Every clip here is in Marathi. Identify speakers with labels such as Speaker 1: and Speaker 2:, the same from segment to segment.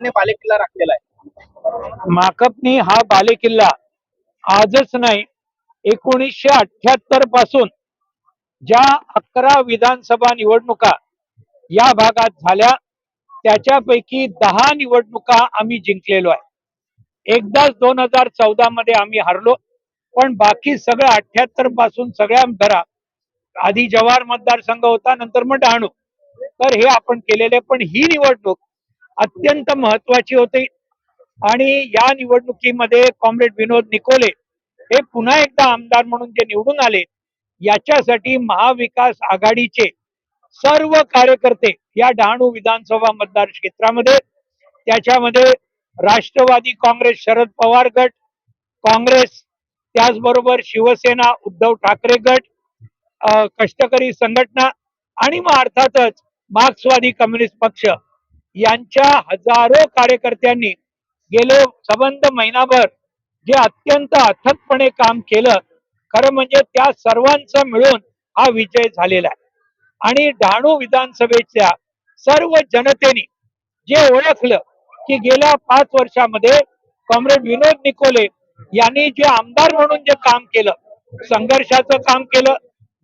Speaker 1: माकपने बालेकिल्ला राखलेला आहे.
Speaker 2: माकपनी हा बालेकिल्ला आजच नाही एकोणीसशे अठ्याहत्तरपासून ज्या अकरा विधानसभा निवडणुका या भागात झाल्या त्याच्यापैकी दहा निवडणुका आम्ही जिंकलेलो आहे. एकदाच दोन हजार चौदा मध्ये आम्ही हरलो पण बाकी सगळं अठ्याहत्तरपासून सगळ्या धरा आधी जवाहर मतदारसंघ होता नंतर मग डहाणू. तर हे आपण केलेले पण ही निवडणूक अत्यंत महत्वाची होती. आणि या निवडणुकीमध्ये कॉम्रेड विनोद निकोले हे पुन्हा एकदा आमदार म्हणून जे निवडून आले याच्यासाठी महाविकास आघाडीचे सर्व कार्यकर्ते या डहाणू विधानसभा मतदार क्षेत्रामध्ये त्याच्यामध्ये राष्ट्रवादी काँग्रेस शरद पवार गट काँग्रेस त्याचबरोबर शिवसेना उद्धव ठाकरे गट कष्टकरी संघटना आणि मग अर्थातच मार्क्सवादी कम्युनिस्ट पक्ष यांच्या हजारो कार्यकर्त्यांनी गेले सबंध महिनाभर जे अत्यंत अथकपणे काम केलं खरं म्हणजे त्या सर्वांचा मिळून हा विजय झालेला आहे. आणि डहाणू विधानसभेच्या सर्व जनतेने जे ओळखलं की गेल्या पाच वर्षामध्ये कॉम्रेड विनोद निकोले यांनी जे आमदार म्हणून जे काम केलं संघर्षाचं काम केलं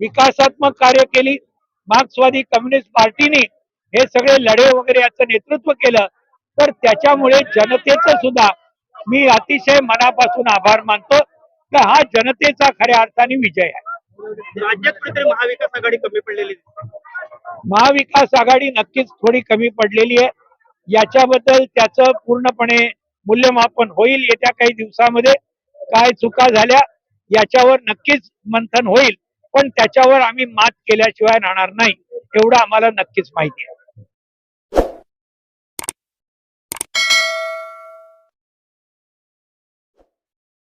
Speaker 2: विकासात्मक कार्य केली मार्क्सवादी कम्युनिस्ट पार्टीने हे सगळे लढे वगैरे याचं नेतृत्व केलं तर त्याच्यामुळे जनतेचं सुद्धा मी अतिशय मनापासून आभार मानतो की हा जनतेचा खऱ्या अर्थाने विजय आहे.
Speaker 1: राज्यात कुठेतरी महाविकास आघाडी कमी पडलेली.
Speaker 2: महाविकास आघाडी नक्कीच थोडी कमी पडलेली आहे. याच्याबद्दल त्याचं पूर्णपणे मूल्यमापन होईल येत्या काही दिवसामध्ये. काय चुका झाल्या याच्यावर नक्कीच मंथन होईल पण त्याच्यावर आम्ही मात केल्याशिवाय राहणार नाही एवढं आम्हाला नक्कीच माहिती आहे.